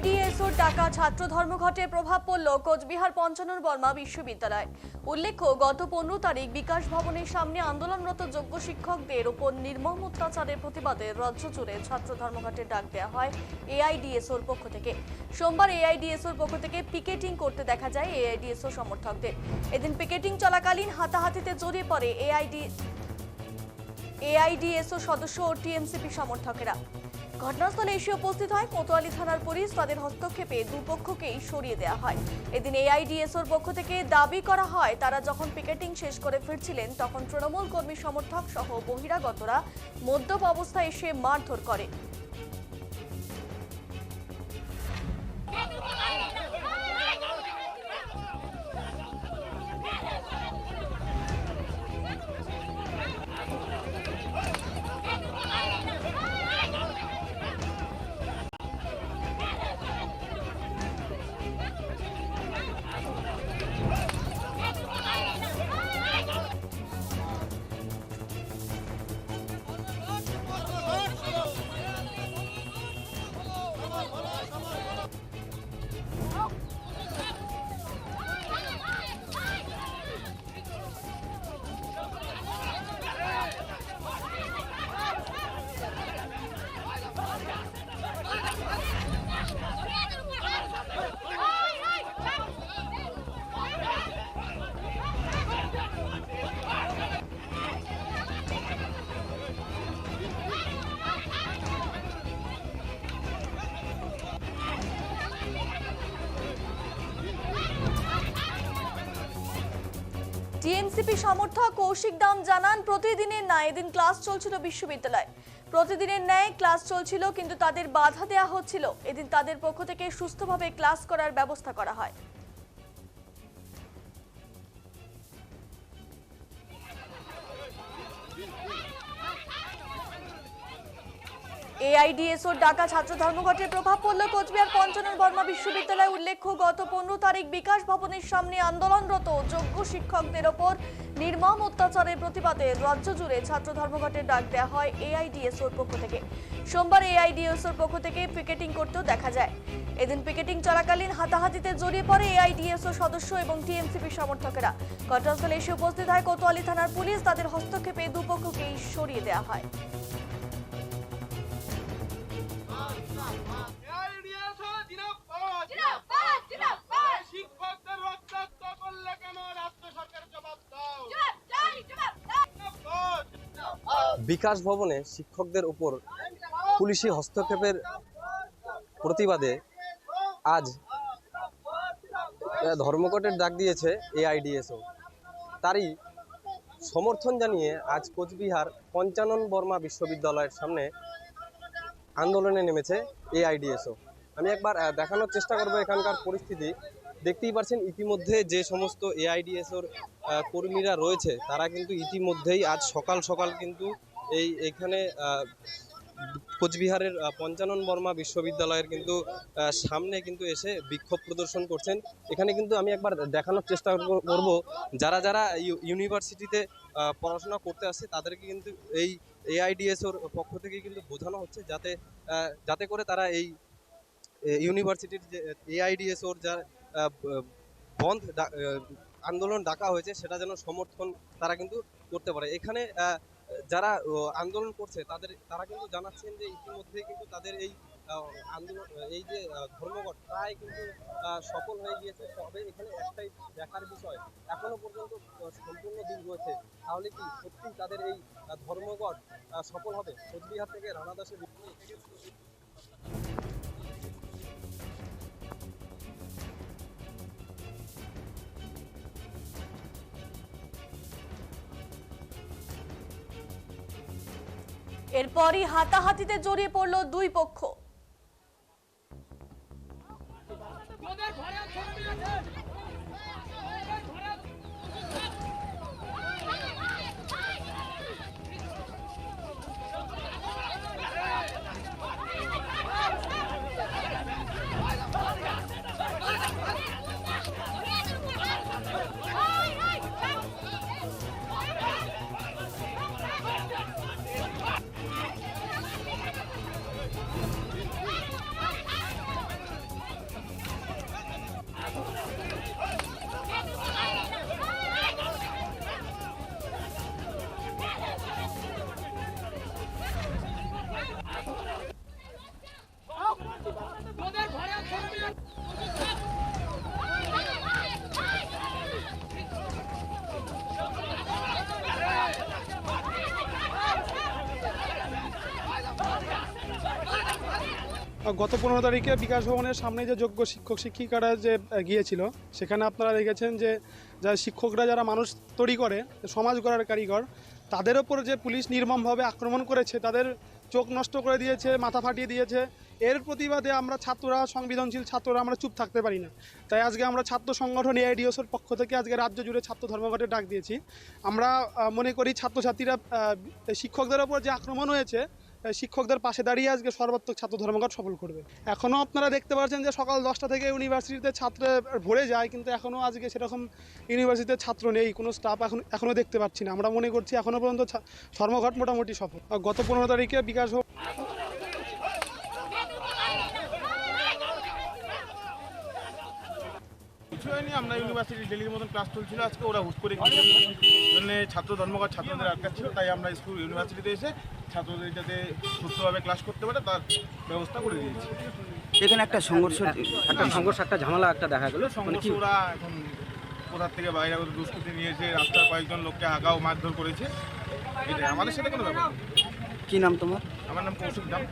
এআইডিএসওর ডাকা ছাত্র ধর্মঘটে প্রভাব পড়ল কোচবিহার পঞ্চানন বর্মা বিশ্ববিদ্যালয়। উল্লেখ্য, গত পনেরো তারিখ বিকাশ ভবনের সামনে আন্দোলনরত যোগ্য শিক্ষকদের উপর নির্মম অত্যাচারের প্রতিবাদে রাজ্য জুড়ে ছাত্র ধর্মঘটের ডাক দেওয়া হয় এআইডিএসওর পক্ষ থেকে। সোমবার এআইডিএসওর পক্ষ থেকে পিকেটিং করতে দেখা যায় এআইডিএসও সমর্থকদের। এদিন পিকেটিং চলাকালীন হাতাহাতিতে জড়িয়ে পড়ে এআইডি এআইডিএসও সদস্য ও টিএমসিপি সমর্থকেরা। ঘটনাস্থলে এসে উপস্থিত হয় কোতোয়ালি থানার পুলিশ। তাদের হস্তক্ষেপে দুপক্ষকেই সরিয়ে দেওয়া হয়। এদিন এআইডিএসওর পক্ষ থেকে দাবি করা হয়, তারা যখন পিকেটিং শেষ করে ফিরছিলেন, তখন তৃণমূল কর্মী সমর্থক সহ বহিরাগতরা মদ্যপ অবস্থায় এসে মারধর করে। টিএমসিপি সমর্থক কৌশিক দাম জানান, প্রতিদিনের ন্যায় এদিন ক্লাস চলছিল বিশ্ববিদ্যালয়। প্রতিদিনের ন্যায় ক্লাস চলছিল, কিন্তু তাদের বাধা দেয়া হচ্ছিল। এদিন তাদের পক্ষ থেকে সুস্থভাবে ক্লাস করার ব্যবস্থা করা হয়। এআইডিএসওর ডাকা ছাত্র ধর্মঘটের প্রভাব পড়ল কোচবিহার পঞ্চানন বর্মা বিশ্ববিদ্যালয় উল্লেখ্য, গত পনেরো তারিখ বিকাশ ভবনের সামনে আন্দোলনরত যোগ্য শিক্ষকদের ওপর নির্মম অত্যাচারের প্রতিবাদে রাজ্য জুড়ে ছাত্র ধর্মঘটের ডাক দেওয়া হয় এআইডিএসওর পক্ষ থেকে। সোমবার এআইডিএসওর পক্ষ থেকে পিকেটিং করতেও দেখা যায়। এদিন পিকেটিং চলাকালীন হাতাহাতিতে জড়িয়ে পড়ে এআইডিএসও সদস্য এবং টিএমসিপি সমর্থকেরা। ঘটনাস্থলে এসে উপস্থিত হয় কোতোয়ালি থানার পুলিশ। তাদের হস্তক্ষেপে দুপক্ষকেই সরিয়ে দেওয়া হয়। বিকাশ ভবনে শিক্ষকদের উপর পুলিশি হস্তক্ষেপের প্রতিবাদে আজ ধর্মঘটের ডাক দিয়েছে এআইডিএসও। তারই সমর্থন জানিয়ে আজ কোচবিহার পঞ্চানন বর্মা বিশ্ববিদ্যালয়ের সামনে আন্দোলনে নেমেছে এআইডিএসও আমি একবার দেখানোর চেষ্টা করব এখানকার পরিস্থিতি। দেখতেই পাচ্ছেন ইতিমধ্যে যে সমস্ত এআইডিএসওর কর্মীরা রয়েছে, তারা কিন্তু ইতিমধ্যেই আজ সকাল সকাল কিন্তু এই, এখানে কোচবিহারের পঞ্চানন বর্মা বিশ্ববিদ্যালয়ের কিন্তু সামনে কিন্তু এসে বিক্ষোভ প্রদর্শন করছেন। এখানে কিন্তু আমি একবার দেখানোর চেষ্টা কর- করব, যারা যারা ইউ- ইউনিভার্সিটিতে পড়াশোনা করতে আসছে, তাদেরকে কিন্তু এই এআইডিএসওর পক্ষ থেকে কিন্তু বোঝানো হচ্ছে যাতে যাতে করে তারা এই ইউনিভার্সিটির যে এআইডিএস ওর যা বন্ধ আন্দোলন ডাকা হয়েছে সেটা যেন সমর্থন তারা কিন্তু করতে পারে। এখানে যারা আন্দোলন করছে, তাদের, তারা কিন্তু জানাচ্ছেন যে ইতিমধ্যেই কিন্তু তাদের এই আন্দোলন, এই যে ধর্মঘট প্রায় কিন্তু সফল হয়ে গিয়েছে। তবে এখানে একটাই দেখার বিষয়, এখনও পর্যন্ত সম্পূর্ণ দিন রয়েছে তাহলে কি সত্যি তাদের এই ধর্মঘট সফল হবে? কোচবিহার থেকে রানা দাসের এরপরই হাতাহাতিতে জড়িয়ে পড়ল দুই পক্ষ। গত পনেরো তারিখে বিকাশ ভবনের সামনে যে যোগ্য শিক্ষক শিক্ষিকারা যে গিয়েছিল, সেখানে আপনারা দেখেছেন যে যা শিক্ষকরা যারা মানুষ তৈরি করে, সমাজ গড়ার কারিগর, তাদের ওপর যে পুলিশ নির্মমভাবে আক্রমণ করেছে, তাদের চোখ নষ্ট করে দিয়েছে, মাথা ফাটিয়ে দিয়েছে, এর প্রতিবাদে আমরা ছাত্ররা, সংবেদনশীল ছাত্ররা, আমরা চুপ থাকতে পারি না। তাই আজকে আমরা ছাত্র সংগঠন এআইডিওসের পক্ষ থেকে আজকে রাজ্য জুড়ে ছাত্র ধর্মঘটে ডাক দিয়েছি। আমরা মনে করি ছাত্রছাত্রীরা শিক্ষকদের ওপর যে আক্রমণ হয়েছে শিক্ষকদের পাশে দাঁড়িয়ে আজকে সর্বাত্মক ছাত্র ধর্মঘট সফল করবে। এখনও আপনারা দেখতে পাচ্ছেন যে সকাল দশটা থেকে ইউনিভার্সিটিতে ছাত্র ভরে যায়, কিন্তু এখনও আজকে সেরকম ইউনিভার্সিটিতে ছাত্র নেই, কোনো স্টাফ এখন এখনও দেখতে পাচ্ছি না। আমরা মনে করছি এখনও পর্যন্ত ধর্মঘট মোটামুটি সফল। গত পনেরো তারিখে বিকাশ হোক কিছু হয়নি, আমরা ইউনিভার্সিটি ডেলির মতন ক্লাস চলছিল, আজকে ওরা হুট করে জন্য ছাত্র ধর্মঘট ছাত্রদের আটকাচ্ছিল, তাই আমরা স্কুল ইউনিভার্সিটিতে এসে ছাত্রদের যাতে সুস্থভাবে ক্লাস করতে পারে তার ব্যবস্থা করে দিয়েছি। এখানে একটা সংঘর্ষ একটা সংঘর্ষ একটা ঝামেলা একটা দেখা গেল। মানে সংঘর্ষ ওরা এখন কোথার থেকে বাইরে করে দুষ্কৃতি নিয়েছে রাস্তার কয়েকজন লোককে আগাও মারধর করেছে। এটাই আমাদের সাথে কোনো ব্যাপার। কি নাম তোমার? আমার নাম কৌশিক দাম।